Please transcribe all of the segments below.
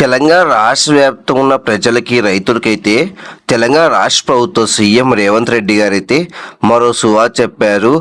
తెలంగాణ రాష్ట్ర వ్యాప్తంగా ఉన్న ప్రజలకి రైతులకైతే తెలంగాణ రాష్ట్ర ప్రభుత్వ సీఎం రేవంత్ రెడ్డి గారు అయితే మరో సువా చెప్పారు.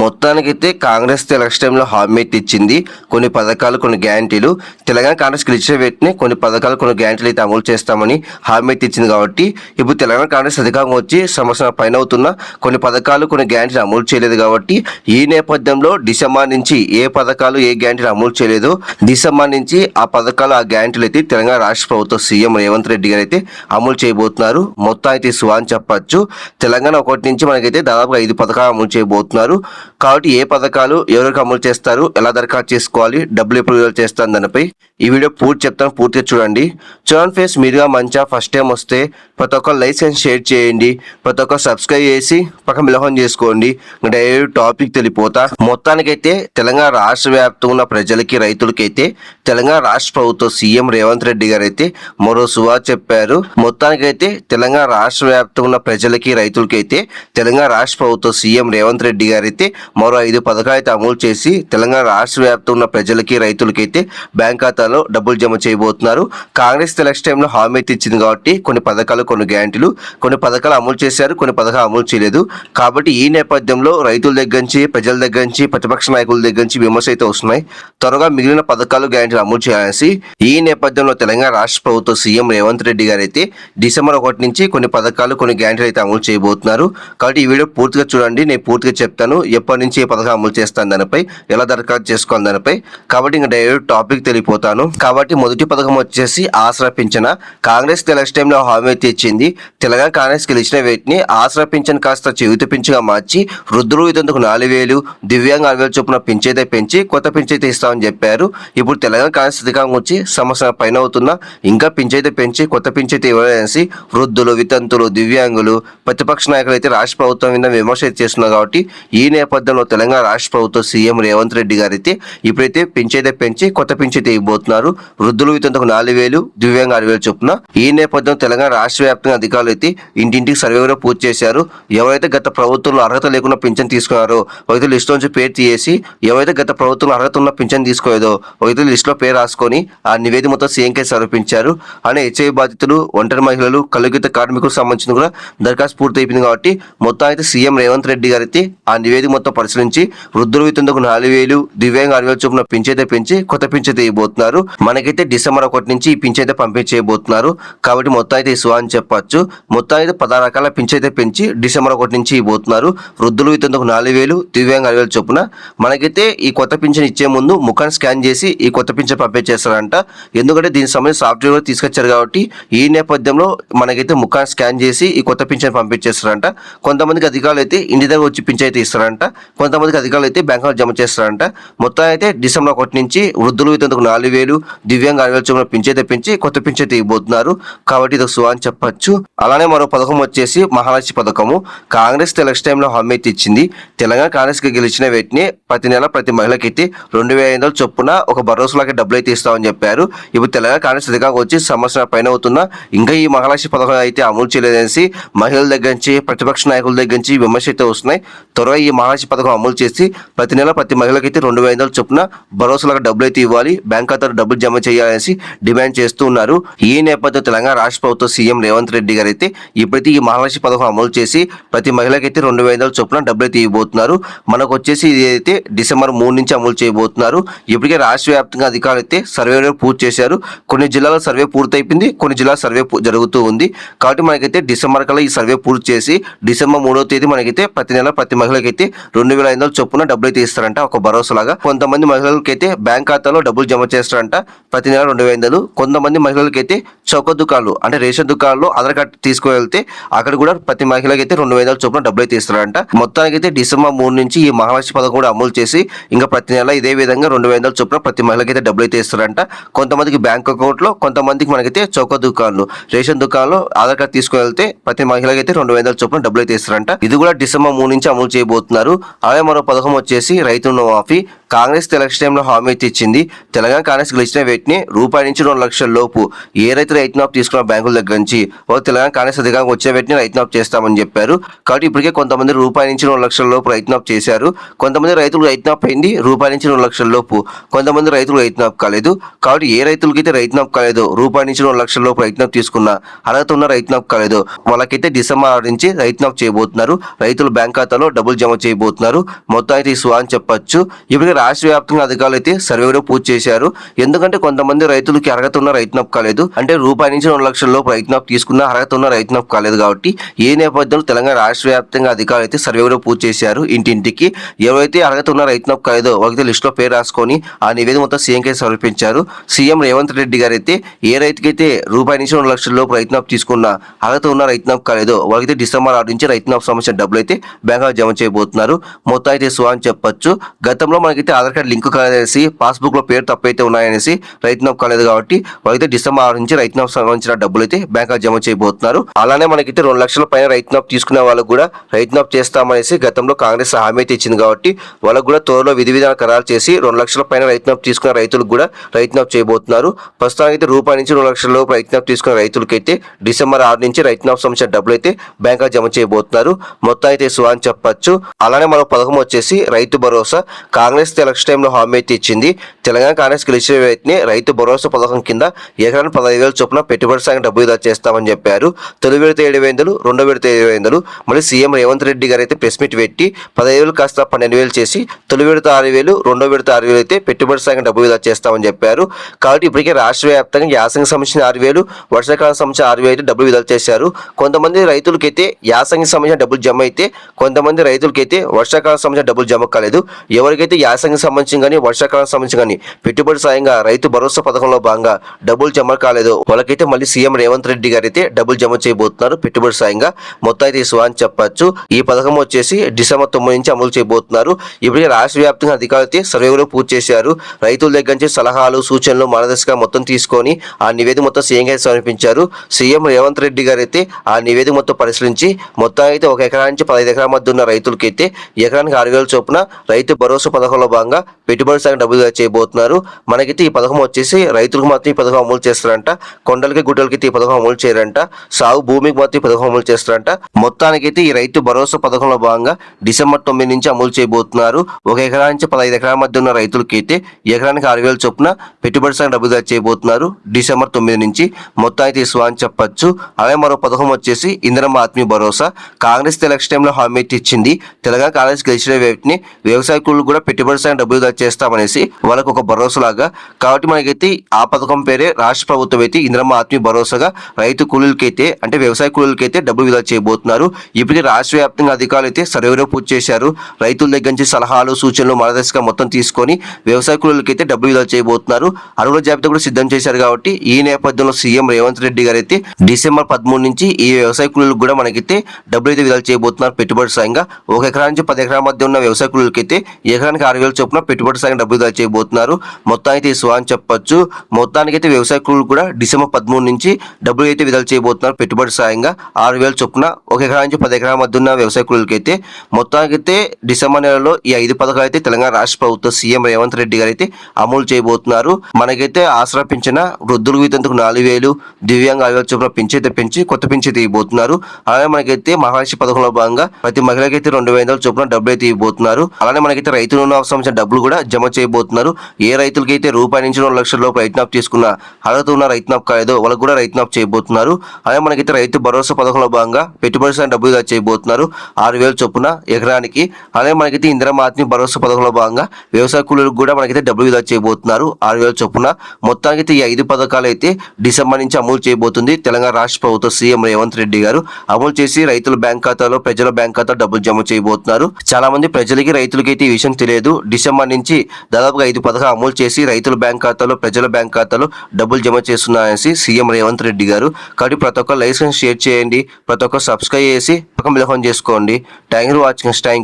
మొత్తానికైతే కాంగ్రెస్ ఎలక్షన్ టైంలో హామీ అయితే ఇచ్చింది. కొన్ని పథకాలు కొన్ని గ్యారంటీలు. తెలంగాణ కాంగ్రెస్ గెలిచిన వెంటనే కొన్ని పథకాలు కొన్ని గ్యారంటీలు అయితే అమలు చేస్తామని హామీ అయితే ఇచ్చింది కాబట్టి ఇప్పుడు తెలంగాణ కాంగ్రెస్ అధికారంగా వచ్చి సంవత్సరం పైన అవుతున్న కొన్ని పథకాలు కొన్ని గ్యారంటీలు అమలు చేయలేదు కాబట్టి ఈ నేపథ్యంలో డిసెంబర్ నుంచి ఏ పథకాలు ఏ గ్యారంటీలు అమలు చేయలేదు. డిసెంబర్ నుంచి ఆ పథకాలు ఆ గ్యారంటీలు అయితే తెలంగాణ రాష్ట్ర ప్రభుత్వ సీఎం రేవంత్ రెడ్డి గారు అయితే అమలు చేయబోతున్నారు. మొత్తం అయితే సువా అని చెప్పచ్చు. తెలంగాణ ఒకటి నుంచి మనకైతే దాదాపుగా ఐదు పథకాలు అమలు చేయబోతున్నారు. కాబట్టి ఏ పథకాలు ఎవరికి అమలు చేస్తారు ఎలా దరఖాస్తు చేసుకోవాలి డబ్బులు ఎప్పుడు విడుదల చేస్తాను దానిపై ఈ వీడియో పూర్తి చెప్తాను పూర్తిగా చూడండి. చూడండి ఫేస్ మీరుగా మంచిగా ఫస్ట్ టైం వస్తే ప్రతి ఒక్క లైసెన్స్ షేర్ చేయండి. ప్రతి ఒక్క సబ్స్క్రైబ్ చేసి పక్కన మిలహం చేసుకోండి. డైరెక్ట్ టాపిక్ తెలిపోతా. మొత్తానికైతే తెలంగాణ రాష్ట్ర వ్యాప్తంగా ఉన్న ప్రజలకి రైతులకైతే తెలంగాణ రాష్ట్ర ప్రభుత్వ సీఎం రేవంత్ రెడ్డి గారు అయితే మరో సువా చెప్పారు. మొత్తానికైతే తెలంగాణ రాష్ట్ర వ్యాప్తంగా ఉన్న ప్రజలకి రైతులకైతే తెలంగాణ రాష్ట్ర ప్రభుత్వ సీఎం రేవంత్ రెడ్డి గారు అయితే మరో ఐదు పథకాలు అయితే అమలు చేసి తెలంగాణ రాష్ట్ర వ్యాప్తంగా ఉన్న ప్రజలకి రైతులకైతే బ్యాంక్ ఖాతాలో డబ్బులు జమ చేయబోతున్నారు. కాంగ్రెస్ ఎలక్షన్ టైంలో హామీ అయితే ఇచ్చింది కాబట్టి కొన్ని పథకాలు కొన్ని గ్యారంటీలు కొన్ని పథకాలు అమలు చేశారు కొన్ని పథకాలు అమలు చేయలేదు. కాబట్టి ఈ నేపథ్యంలో రైతుల దగ్గర నుంచి ప్రజల దగ్గర నుంచి ప్రతిపక్ష నాయకుల దగ్గర నుంచి విమర్శ అయితే వస్తున్నాయి. త్వరగా మిగిలిన పథకాలు గ్యారంటీలు అమలు చేయాలని ఈ నేపథ్యంలో తెలంగాణ రాష్ట్ర ప్రభుత్వ సీఎం రేవంత్ రెడ్డి గారు అయితే డిసెంబర్ ఒకటి నుంచి కొన్ని పథకాలు కొన్ని గ్యారంటీలు అయితే అమలు చేయబోతున్నారు. కాబట్టి ఈ వీడియో పూర్తిగా చూడండి. నేను పూర్తిగా చెప్తాను. ఎప్పటి నుంచి ఏ పథకం అమలు చేస్తాను దానిపై ఎలా దరఖాస్తు చేసుకోవాలి దానిపై. కాబట్టి ఇంకా డైరెక్ట్ టాపిక్ తెలియపోతాను. కాబట్టి మొదటి పథకం వచ్చేసి ఆసరా పింఛన. కాంగ్రెస్ ఎలక్షన్ టైంలో హామీ అయితే ఇచ్చింది తెలంగాణ కాంగ్రెస్ గెలిచిన వీటిని ఆసరా పింఛన్ కాస్త జీవిత పింఛగా మార్చి వృద్ధులు ఇదంతకు నాలుగు వేలు దివ్యాంగ ఆరు వేలు చొప్పున పింఛైతే పెంచి కొత్త పింఛైతే ఇస్తామని చెప్పారు. ఇప్పుడు తెలంగాణ కాంగ్రెస్ అధికారం వచ్చి సంవత్సరం పైన అవుతున్నా ఇంకా పింఛైతే పెంచి కొత్త పింఛైతే ఇవ్వలేసి వృద్ధులు వితంతులు దివ్యాంగులు ప్రతిపక్ష నాయకులు అయితే రాష్ట్ర ప్రభుత్వం మీద విమర్శ చేస్తున్నారు కాబట్టి ఈ నేపథ్యం నేపథ్యంలో తెలంగాణ రాష్ట్ర ప్రభుత్వ సీఎం రేవంత్ రెడ్డి గారైతే అయితే ఇప్పుడైతే పెంచైతే పెంచి కొత్త పెంచైతే ఇవ్వబోతున్నారు. వృద్ధులు వితంతుకు నాలుగు వేలు దివ్యాంగ ఆరు వేలు చొప్పున ఈ నేపథ్యం తెలంగాణ రాష్ట్ర వ్యాప్తంగా అధికారులు అయితే ఇంటింటికి సర్వే కూడా పూర్తి చేశారు. ఎవరైతే గత ప్రభుత్వంలో అర్హత లేకుండా పింఛన్ తీసుకున్నారో ఒకటి లిస్ట్ నుంచి పేరు తీసేసి ఎవరైతే గత ప్రభుత్వంలో అర్హత ఉన్న పింఛన్ తీసుకోలేదో ఒకటి లిస్టులో పేరు రాసుకొని ఆ నివేదిక మొత్తం సీఎంకే సమర్పించారు. అని హెచ్ఐ బాధితులు ఒంటరి మహిళలు కలుగిత కార్మికులకు సంబంధించిన కూడా దరఖాస్తు పూర్తి అయిపోయింది కాబట్టి మొత్తం అయితే సీఎం రేవంత్ రెడ్డి గారైతే ఆ నివేదిక మొత్తం పరిశీలించి వృద్ధులు నాలుగు వేలు దివ్యాంగ ఆరు వేలు చొప్పున పింఛైతే పెంచి కొత్త పింఛైతే ఇవ్వబోతున్నారు. మనకైతే డిసెంబర్ ఒకటి నుంచి ఈ పింఛైతే పంపించేయబోతున్నారు. కాబట్టి మొత్తం అయితే ఇసువా అని చెప్పొచ్చు. మొత్తం అయితే పదహారు రకాల పింఛైతే పెంచి డిసెంబర్ ఒకటి నుంచి ఇవ్వబోతున్నారు. వృద్ధులు వితందుకు నాలుగు వేలు దివ్యాంగ ఆరు వేలు చొప్పున. మనకైతే ఈ కొత్త పింఛన్ ఇచ్చే ముందు ముఖాన్ని స్కాన్ చేసి ఈ కొత్త పింఛన్ పంపించేస్తారంట. ఎందుకంటే దీనికి సంబంధించి సాఫ్ట్వేర్ కూడా తీసుకొచ్చారు కాబట్టి ఈ నేపథ్యంలో మనకైతే ముఖాన్ని స్కాన్ చేసి ఈ కొత్త పింఛన్ పంపించేస్తారంట. కొంతమందికి అధికారులు అయితే ఇంటి దగ్గర వచ్చి పింఛన్ అయితే ఇస్తారంట. కొంతమందికి అధికారులు అయితే బ్యాంకులో జమ చేస్తారంట. మొత్తం అయితే డిసెంబర్ ఒకటి నుంచి వృద్ధులు ఇతందుకు నాలుగు వేలు దివ్యాంగ ఆరు వేలు చొప్పున పింఛైతే పెంచి కొత్త పింఛైతే ఇవ్వబోతున్నారు. కాబట్టి ఇది సువా అని చెప్పచ్చు. అలానే మరో పథకం వచ్చేసి మహాలక్ష్మి పథకము. కాంగ్రెస్ ఎలక్షన్ టైంలో హామీ ఇచ్చింది. తెలంగాణ కాంగ్రెస్కి గెలిచిన వ్యక్తిని ప్రతి నెల ప్రతి మహిళకి అయితే రెండు వేల ఐదు చొప్పున ఒక భరోసాలకి డబ్బులు అయితే ఇస్తామని చెప్పారు. ఇప్పుడు తెలంగాణ కాంగ్రెస్ అధికారం వచ్చి సంవత్సరం పైన అవుతున్నా ఇంకా ఈ మహాలక్ష్మి పథకం అయితే అమలు చేయలేదనేసి మహిళల దగ్గర నుంచి ప్రతిపక్ష నాయకుల దగ్గర నుంచి విమర్శ అయితే వస్తున్నాయి. త్వరగా ఈ మహాలక్ష్మి పథకం అమలు చేసి ప్రతి నెల ప్రతి మహిళకి అయితే రెండు వేల చొప్పున భరోసాలకు డబ్బులు అయితే ఇవ్వాలి. బ్యాంక్ ఖాతాలో డబ్బులు జమ చేయాలనేసి డిమాండ్ చేస్తూ ఉన్నారు. ఈ నేపథ్యంలో తెలంగాణ రాష్ట్ర ప్రభుత్వ సీఎం రేవంత్ రెడ్డి గారు అయితే ఇప్పుడైతే ఈ మహాలక్ష్మి పథకం అమలు చేసి ప్రతి మహిళకి అయితే రెండు వేల చొప్పున డబ్బులు అయితే ఇవ్వబోతున్నారు. మనకు వచ్చేసి ఇది అయితే డిసెంబర్ మూడు నుంచి అమలు చేయబోతున్నారు. ఇప్పటికే రాష్ట్ర వ్యాప్తంగా అధికారులు అయితే సర్వే పూర్తి చేశారు. కొన్ని జిల్లాలో సర్వే పూర్తయిపోయింది. కొన్ని జిల్లాల సర్వే పూ- జరుగుతూ ఉంది. కాబట్టి మనకైతే డిసెంబర్ కల్లా ఈ సర్వే పూర్తి చేసి డిసెంబర్ మూడో తేదీ మనకైతే ప్రతి నెల ప్రతి మహిళకైతే రెండు వేల ఐదు చొప్పున డబ్బులు అయితే ఇస్తారంట ఒక భరోసాలాగా. కొంతమంది మహిళలకైతే బ్యాంక్ ఖాతాలో డబ్బులు జమ చేస్తారంట ప్రతి నెల రెండు వేల ఐదు కొంతమంది మహిళలకైతే చౌక దుకాణాలు అంటే రేషన్ దుకాణాల్లో ఆధార్ కార్డు తీసుకువెళ్తే అక్కడ కూడా ప్రతి మహిళకైతే రెండు వేల చొప్పున డబ్బులు అయితే ఇస్తారంట. మొత్తానికి అయితే డిసెంబర్ మూడు నుంచి ఈ మహాలక్ష్మి పథకం కూడా అమలు చేసి ఇంకా ప్రతి నెల ఇదే విధంగా రెండు వేల చొప్పున ప్రతి మహిళకైతే డబ్బులు అయితే ఇస్తారంట. కొంతమందికి బ్యాంక్ అకౌంట్లో కొంతమందికి మనకైతే చౌక దుకాణాలు రేషన్ దుకాణంలో ఆధార్ కార్డు తీసుకువెళ్తే ప్రతి మహిళకైతే రెండు వేల చొప్పున డబ్బులు అయితే ఇస్తారంట. ఇది కూడా డిసెంబర్ మూడు నుంచి అమలు చేయబోతున్నారు. అలాగే మరో పథకం వచ్చేసి రైతు రుణమాఫీ కాంగ్రెస్ ఎలక్షన్ టైంలో హామీ అయితే ఇచ్చింది. తెలంగాణ కాంగ్రెస్ గెలిచిన వ్యక్తిని రూపాయి నుంచి రెండు లక్షల లోపు ఏ రైతు రైతు నాప్ తీసుకున్న బ్యాంకుల దగ్గర నుంచి తెలంగాణ కాంగ్రెస్ అధికారం వచ్చే వ్యక్తిని రైతు నాప్ చేస్తామని చెప్పారు. కాబట్టి ఇప్పటికే కొంతమంది రూపాయి నుంచి రెండు లక్షల లోపు రైతు నాప్ చేశారు. కొంతమంది రైతులు రైతు నాప్ అయింది రూపాయి నుంచి రెండు లక్షల లోపు. కొంతమంది రైతులు రైతు నాప్ కాలేదు. కాబట్టి ఏ రైతులకైతే రైతు నాప్ కాలేదు రూపాయి నుంచి రెండు లక్షల లోపు రైతు నాప్ తీసుకున్న అర్హత ఉన్న రైతు నాప్ కాలేదు. వాళ్ళకైతే డిసెంబర్ ఆరు నుంచి రైతు నాప్ చేయబోతున్నారు. రైతులు బ్యాంక్ ఖాతాలో డబ్బులు జమ చేయబోతున్నారు. మొత్తం అయితే ఈ అని చెప్పొచ్చు. ఇప్పటికే రాష్ట్ర వ్యాప్తంగా అధికారులు అయితే సర్వేలో పూర్తి చేశారు. ఎందుకంటే కొంతమంది రైతులకి అర్హత ఉన్న రైతు కాలేదు. అంటే రూపాయి నుంచి రెండు లక్షల లోపు రైతు తీసుకున్న అర్హత ఉన్న రైతు కాలేదు కాబట్టి ఏ నేపథ్యంలో తెలంగాణ రాష్ట్ర వ్యాప్తంగా అధికారులు అయితే సర్వేలో పూర్తి చేశారు ఇంటింటికి. ఎవరైతే అర్హత ఉన్న రైతు కాలేదో వాళ్ళకి లిస్టులో పేరు రాసుకొని ఆ నివేదిక మొత్తం సీఎంకి సమర్పించారు. సీఎం రేవంత్ రెడ్డి గారు అయితే ఏ రైతుకైతే రూపాయి నుంచి రెండు లక్షల లోపు రైతు తీసుకున్న అర్హత ఉన్న రైతు కాలేదో వాళ్ళకైతే డిసెంబర్ ఆరు నుంచి రైతు సంబంధించిన డబ్బులు అయితే బ్యాంకులో జమ చేయబోతున్నారు. మొత్తం అయితే సో అని చెప్పొచ్చు. గతంలో మనకైతే ఆధార్ కార్డు లింక్ కాలేదనేసి పాస్బుక్లో పేరు తప్పైతే ఉన్నాయనేసి రైతు కాలేదు కాబట్టి వాళ్ళైతే డిసెంబర్ ఆరు నుంచి రైతు సంబంధించిన డబ్బులు అయితే బ్యాంకులో జమ చేయబోతున్నారు. అలానే మనకైతే రెండు లక్షల పైన రైతు తీసుకునే వాళ్ళకు కూడా రైతు చేస్తామనేసి గతంలో కాంగ్రెస్ హామీ అయితే ఇచ్చింది కాబట్టి వాళ్ళకు కూడా త్వరలో విధి విధాన ఖరారు చేసి రెండు లక్షల పైన రైతు తీసుకున్న రైతులకు కూడా రైతు చేయబోతున్నారు. ప్రస్తుతానికి అయితే రూపాయి నుంచి రెండు లక్షల లోపు రైతు తీసుకున్న రైతులకైతే డిసెంబర్ ఆరు నుంచి రైతు సంబంధించిన డబ్బులు అయితే బ్యాంకులో జమ చేయబోతున్నారు. మొత్తం అయితే సువా అని చెప్పచ్చు. అలానే మరో పథకం వచ్చేసి రైతు భరోసా. కాంగ్రెస్ ఎలక్షన్ టైంలో హామీ అయితే ఇచ్చింది. తెలంగాణ కాంగ్రెస్ గెలిచిన వ్యక్తిని రైతు భరోసా పథకం కింద ఎకరాన్ని పదహైదు వేల చొప్పున పెట్టుబడి సాగు డబ్బు ఇదా చేస్తామని చెప్పారు. తొలి విడత ఏడు వేలు రెండో విడత ఏడు వేలు. మళ్ళీ సీఎం రేవంత్ రెడ్డి గారు అయితే ప్రెస్ మీట్ పెట్టి పదహైదు వేలు కాస్త పన్నెండు వేలు చేసి తొలి విడత ఆరు వేలు రెండో విడత ఆరు వేలు అయితే పెట్టుబడి సాగు డబ్బు ఇదా చేస్తామని చెప్పారు. కాబట్టి ఇప్పటికే రాష్ట్ర వ్యాప్తంగా యాసంగి సంబంధించిన ఆరు వేలు వర్షాకాలం సంబంధించిన ఆరు వేలు అయితే డబ్బులు విడుదల చేశారు. కొంతమంది రైతులకైతే యాసంగి సంబంధించిన డబ్బులు జమ అయితే కొంతమంది రైతులకైతే వర్షాకాలం సంబంధించిన డబ్బులు జమ కాలేదు. ఎవరికైతే వ్యవసాయం సంబంధించి కానీ వర్షాకాలం సంబంధించి కానీ పెట్టుబడి సాయంగా రైతు భరోసా పథకంలో భాగంగా డబ్బులు జమ కాలేదు. వాళ్ళకైతే మళ్ళీ సీఎం రేవంత్ రెడ్డి గారు అయితే డబ్బులు జమ చేయబోతున్నారు. పెట్టుబడి సాయంగా మొత్తం అయితే ఇసువా అని చెప్పచ్చు. ఈ పథకం వచ్చేసి డిసెంబర్ తొమ్మిది నుంచి అమలు చేయబోతున్నారు. ఇప్పటికే రాష్ట్ర వ్యాప్తంగా అధికారులు అయితే సర్వేలో పూర్తి చేశారు. రైతుల దగ్గర నుంచి సలహాలు సూచనలు మార్గదర్శకంగా మొత్తం తీసుకొని ఆ నివేదిక మొత్తం సీఎం గారికి సమర్పించారు. సీఎం రేవంత్ రెడ్డి గారు అయితే ఆ నివేదిక మొత్తం పరిశీలించి మొత్తం అయితే ఒక ఎకరా నుంచి పదహైదు ఎకరాల మధ్య ఉన్న రైతులకైతే ఎకరానికి ఆరు వేల చొప్పున రైతు భరోసా పథకంలో భాగంగా పెట్టుబడి సాగు డబ్బులుగా చేయబోతున్నారు. మనకైతే ఈ పథకం వచ్చేసి రైతులకు మాత్రం ఈ పథకం అమలు చేస్తారంట. కొండలకి గుడ్డలకి ఈ పథకం అమలు చేయరంట. సాగు భూమికి మాత్రం ఈ పథకం అమలు చేస్తారంట. మొత్తానికైతే ఈ రైతు భరోసా పథకంలో భాగంగా డిసెంబర్ తొమ్మిది నుంచి అమలు చేయబోతున్నారు. ఒక ఎకరా నుంచి పదహైదు ఎకరాల మధ్య ఉన్న రైతులకి అయితే ఎకరానికి ఆరు వేల చొప్పున పెట్టుబడి సాగు డబ్బులుగా చేయబోతున్నారు. డిసెంబర్ తొమ్మిది నుంచి మొత్తానికి అయితే అని చెప్పొచ్చు. అలాగే మరో పథకం వచ్చేసి ఇందిరమ్మ ఆత్మీయ భరోసా. కాంగ్రెస్ ఎలక్షన్ టైంలో హామీ ఇచ్చింది. తెలంగాణ కాంగ్రెస్ గెలిచిన వ్యక్తిని వ్యవసాయ కూలీలు కూడా పెట్టుబడి సాగు డబ్బులు చేస్తామనేసి వాళ్ళకు ఒక భరోసా లాగా కాబట్టి మనకైతే ఆ పథకం పేరే రాష్ట్ర ప్రభుత్వం అయితే ఇంద్రమ్మ ఆత్మీయ భరోసాగా రైతు కూలీలకైతే అంటే వ్యవసాయ కూలీలకైతే డబ్బులు విడుదల చేయబోతున్నారు. ఇప్పటికే రాష్ట్ర వ్యాప్తంగా అధికారులు అయితే సర్వేలో పూర్తి చేశారు. రైతుల దగ్గర నుంచి సలహాలు సూచనలు మార్గదర్శకంగా మొత్తం తీసుకొని వ్యవసాయ కూలీలకైతే డబ్బులు విడుదల చేయబోతున్నారు. అరువుల జాబితా కూడా సిద్ధం చేశారు కాబట్టి ఈ నేపథ్యంలో సీఎం రేవంత్ రెడ్డి గారు అయితే డిసెంబర్ పదమూడు నుంచి ఈ వ్యవసాయ కూలీలకు కూడా మనకైతే డబ్బులు అయితే విడుదల చేయబోతున్నారు పెట్టుబడి సాయంగా. ఒక ఎకరా నుంచి పది ఎకరాల మధ్య ఉన్న వ్యవసాయ కూలీలకైతే ఎకరానికి ఆరు వేల చొప్పున పెట్టుబడి సాయం డబ్బులు విడుదల చేయబోతున్నారు మొత్తం అయితే అని చెప్పొచ్చు. మొత్తానికి అయితే వ్యవసాయకులు కూడా డిసెంబర్ పదమూడు నుంచి డబ్బులు అయితే విడుదల చేయబోతున్నారు పెట్టుబడి సాయంగా ఆరు వేల చొప్పున ఒక ఎకరా నుంచి పది ఎకరాల మధ్య ఉన్న వ్యవసాయ కూలీలకైతే మొత్తానికైతే డిసెంబర్ నెలలో ఈ ఐదు పథకాలు అయితే తెలంగాణ రాష్ట్ర ప్రభుత్వ సీఎం రేవంత్ రెడ్డి గారు అయితే అమలు చేయబోతున్నారు. మనకైతే ఆసరా పెంచిన వృద్ధులకు నాలుగు వేలు దివ్యాంగ ఆరు వేల చొప్పున పెంచి అయితే పెంచి కొత్త పెంచి అయితే ఇవ్వబోతున్నారు. అలానే మనకైతే మహారాష్ట్ర పథకంలో భాగంగా ప్రతి మహిళకైతే రెండు వేల చొప్పున డబ్బులు అయితే ఇవ్వబోతున్నారు. అలానే మనకైతే రైతు రుణ సంబంధించిన డబ్బులు కూడా జమ చేయబోతున్నారు. ఏ రైతులకైతే రూపాయి నుంచి రెండు లక్షల లోపు రైతునాప్ తీసుకున్న అర్హత ఉన్న రైతు నాప్ కాలేదో వాళ్ళకు కూడా రైతునాప్ చేయబోతున్నారు. అలాగే మనకైతే రైతు భరోసా పథకంలో భాగంగా పెట్టుబడి సాయం డబ్బులు చేయబోతున్నారు. ఆరు వేలు చొప్పున ఎకరానికి. అలాగే మనకైతే ఇందిరా ఆత్మీయ భరోసా పథకంలో భాగంగా వ్యవసాయ కూలీలకు కూడా మనకైతే డబ్బులు విధా చేయబోతున్నారు. ఆరు వేల చొప్పున. మొత్తానికి అయితే ఈ ఐదు పథకాలు అయితే డిసెంబర్ నుంచి అమలు చేయబోతుంది. తెలంగాణ రాష్ట్ర ప్రభుత్వం సీఎం రేవంత్ రెడ్డి గారు అమలు చేసి రైతుల బ్యాంక్ ఖాతాలో ప్రజల బ్యాంక్ ఖాతా డబ్బులు జమ చేయబోతున్నారు. చాలా మంది ప్రజలకి రైతులకైతే ఈ విషయం తెలియదు. డిసెంబర్ నుంచి దాదాపుగా ఐదు పథకం అమలు చేసి రైతుల బ్యాంక్ ఖాతాలో ప్రజల బ్యాంక్ ఖాతాలో డబ్బులు జమ చేస్తున్నారనేసి సీఎం రేవంత్ రెడ్డి గారు. కాబట్టి ప్రతి ఒక్క లైసెన్స్ షేర్ చేయండి ప్రతి ఒక్క సబ్స్క్రైబ్ చేసి పక్కన మిలహం చేసుకోండి. Thank you watching thank